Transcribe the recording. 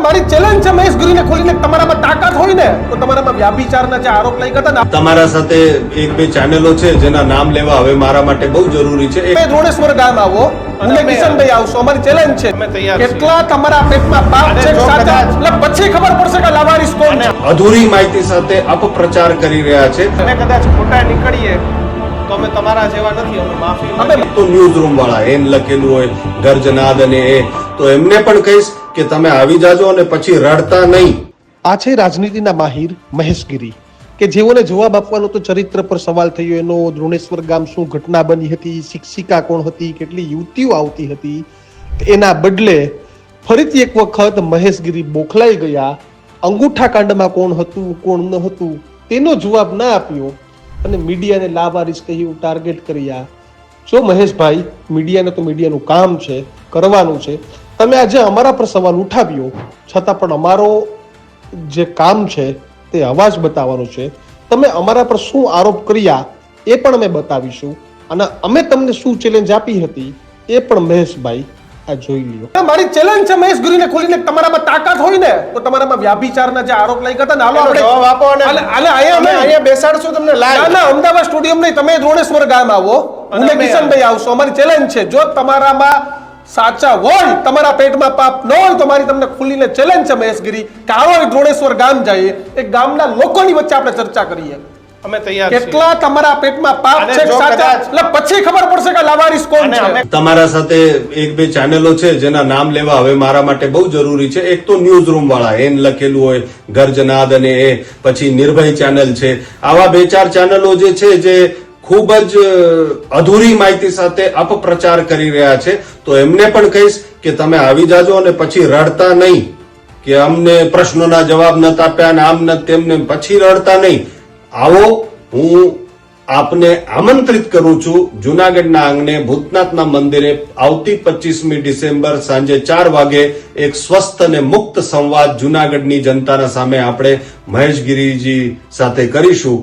મારી ચેલેન્જ છે મહેશ ગીરીને ખોલીને તમારામાં તાકાત હોય ને તો તમારામાં વ્યાભિચારના જે આરોપ લઈ ગયા ને તમારા સાથે એક બે ચેનલો છે જેના નામ લેવા હવે મારા માટે બહુ જરૂરી છે એ દ્રોણેશ્વર ગામ આવો અને કિશનભાઈ આવશો અમારી ચેલેન્જ છે. કેટલા તમારા પેટમાં પાપ છે એટલે પછી ખબર પડશે કે લાવારીસ કોણ છે અધૂરી માહિતી સાથે અપપ્રચાર કરી રહ્યા છે અને કદાચ ખોટા નીકળીએ તો અમે તમારા જેવા નથી અમે માફી અમે. તો ન્યૂઝ રૂમ વાળા એમ લખેલું હોય ગર્જનાદ અને એ તો એમને પણ કહીશ કે તમે આવી જાજો અને પછી રડતા નહીં. આ છે રાજનીતિના માહિર મહેશગીરી, કે જેઓને જવાબ આપવાનો તો ચરિત્ર પર સવાલ થયો. એનો દ્રોણેશ્વર ગામ શું ઘટના બની હતી, શિક્ષિકા કોણ હતી, કેટલી યુવતીઓ આવતી હતી એના બદલે ફરીથી એક વખત મહેશગીરી બોખલાઈ ગયા. અંગૂઠા કાંડમાં કોણ હતું, કોણ ન હતું, તેનો જવાબ ના આપ્યો અને મીડિયાને લાવારીસ કહ્યું ટાર્ગેટ કર્યા. જો મહેશભાઈ, મીડિયાને તો મીડિયાનું કામ છે, કરવાનું છે. તમે આજે અમારા પર સવાલ ઉઠાવ્યો છતાં પણ અમારો જે કામ છે તે અવાજ બતાવવાનો છે. તમે અમારા પર શું આરોપ કર્યા એ પણ અમે બતાવીશું. અને અમે તમને શું ચેલેન્જ આપી હતી એ પણ મહેશભાઈ આ જોઈ લ્યો. મારી ચેલેન્જ છે મહેશ ગુરીને ખોલીને તમારામાં તાકાત હોય ને તો તમારામાં વ્યાભિચારના જે આરોપ લઈ હતા ને હાલો આપણે જવાબ આપો અને હાલે- અહીંયા અમે અહીંયા બેસાડશું તમને ના ના અમદાવાદ સ્ટુડિયમ નહીં તમે દ્રોણેશ્વર ગામ આવો. અને કિશનભાઈ આવશો અમારી ચેલેન્જ છે. જો તમારામાં સાચા હોય તમારા પેટમાં પાપ ન હોય તો મારી તમને ખુલીને ચેલેન્જ છે મહેશગીરી કે આવો દ્રોણેશ્વર ગામ જઈએ એ ગામના લોકોની વચ્ચે આપણે ચર્ચા કરીએ. અમે તૈયાર કેટલા તમારા પેટમાં પાપ છે સાચા? એટલે પછી ખબર પડશે કે લાવારીસ કોણ છે. તમારા સાથે એક બે ચેનલો છે જેના નામ લેવા હવે મારા માટે બહુ જરૂરી છે. એક તો ન્યૂઝ રૂમ વાળા એન લખેલું હોય ગર્જનાદ અને એ પછી નિર્ભય ચેનલ છે. આવા બે ચાર ચેનલો જે છે જે ખૂબ જ અધૂરી માહિતી સાથે અપપ્રચાર કરી રહ્યા છે. તો એમને પણ કહીશ કે તમે આવી જાજો અને પછી રડતા નહીં કે અમને પ્રશ્નોના જવાબ નથી આપ્યા ને આમ ન તેમને પછી રડતા નહીં. આવો, હું આપને આમંત્રિત કરું છું જુનાગઢના આંગણે ભૂતનાથના મંદિરે આવતી પચીસમી ડિસેમ્બર સાંજે ચાર વાગે એક સ્વસ્થ અને મુક્ત સંવાદ જુનાગઢની જનતાના સામે આપણે મહેશગીરીજી સાથે કરીશું.